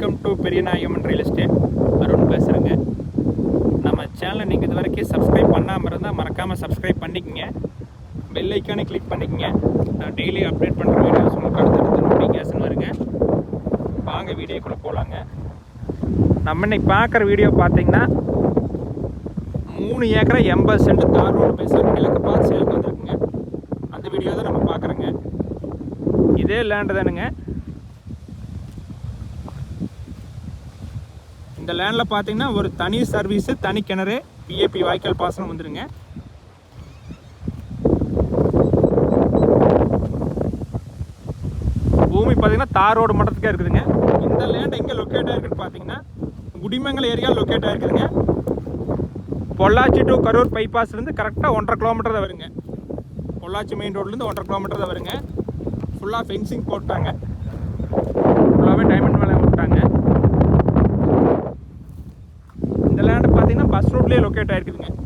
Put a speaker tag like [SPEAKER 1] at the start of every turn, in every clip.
[SPEAKER 1] Welcome to Periyanayagaman real estate Arun பேசுகிறேங்க நம்ம சேனலை நீங்கள் இது வரைக்கும் சப்ஸ்கிரைப் பண்ணாமல் இருந்தால் மறக்காமல் சப்ஸ்கிரைப் பண்ணிக்கங்க. பெல் ஐக்கானே கிளிக் பண்ணிக்கங்க. நான் டெய்லி அப்டேட் பண்ணுற வீடியோஸ் உங்களுக்கு அடுத்தடுத்து நோட்டிஃபிகேஷன் வருங்க. வாங்க வீடியோக்குள்ளே போகலாங்க நம்ம இன்னைக்கு பார்க்குற வீடியோ பார்த்தீங்கன்னா மூணு ஏக்கரை எண்பது சென்ட் தார் ரோடு பேசுகிற கிழக்கு பார்த்து சேலுக்கு வந்திருக்குங்க அந்த வீடியோ தான் நம்ம பார்க்குறோங்க. இதே லேண்டு தானுங்க. இந்த லேண்டில் பார்த்தீங்கன்னா ஒரு தனி சர்வீஸு தனி கிணறு பிஏபி வாய்க்கால் பாசனம் வந்துடுங்க பூமி பார்த்தீங்கன்னா தார் ரோடு மட்டத்துக்கே இருக்குதுங்க. இந்த லேண்ட் எங்கே லொக்கேட் ஆகிருக்குன்னு பார்த்தீங்கன்னா குடிமங்கல் ஏரியா லொக்கேட் ஆகிருக்குதுங்க பொள்ளாச்சி டு கரூர் பைபாஸ்லேருந்து கரெக்டாக ஒன்றரை கிலோமீட்டர் தான் வருங்க. பொள்ளாச்சி மெயின் ரோட்லேருந்து ஒன்றரை கிலோமீட்டர் தான் வருங்க. ஃபுல்லாக ஃபென்சிங் போட்டாங்க. ஃபுல்லாகவே டைமண்ட் பஸ் ரூட்லேயே லொக்கேட் ஆயிருக்குதுங்க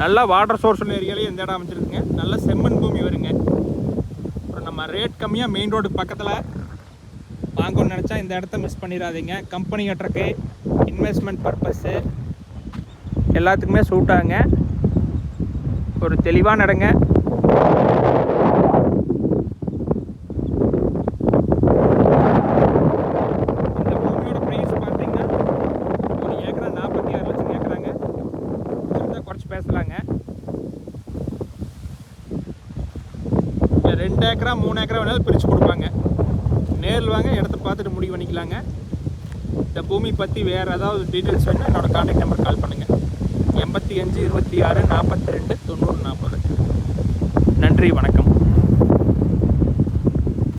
[SPEAKER 1] நல்லா வாட்டர் சோர்ஸ் உள்ள ஏரியாலேயே இந்த இடம் அமைச்சிருக்குங்க நல்ல செம்மண் பூமி வருங்க. அப்புறம் நம்ம ரேட் கம்மியாக மெயின் ரோடு பக்கத்தில் வாங்கணும்னு நினச்சா இந்த இடத்த மிஸ் பண்ணிடாதீங்க. கம்பெனி கட்டுறக்கு இன்வெஸ்ட்மெண்ட் பர்பஸ்ஸு எல்லாத்துக்குமே சூட் ஆகுங்க. ஒரு தெளிவான இடங்க இந்த பூமியோட ப்ரைஸ் பார்த்தீங்கன்னா ஒரு ஏக்கரா நாற்பத்தி ஆறு லட்சம் கேட்குறாங்க இருந்தால் குறைச்சி பேசலாங்க இல்ல ரெண்டு ஏக்கரா மூணு ஏக்கரா வேணாலும் பிரித்து கொடுப்பாங்க. நேரில் வாங்க இடத்த பார்த்துட்டு முடிவு பண்ணிக்கலாங்க. இந்த பூமி பற்றி வேறு ஏதாவது டீட்டெயில்ஸ் வேணும் என்னோடய கான்டாக்ட் நம்பர் கால் பண்ணுங்கள் எண்பத்தி அஞ்சு இருபத்தி ஆறு நாற்பத்தி ரெண்டு தொண்ணூறு நாற்பது நன்றி வணக்கம்.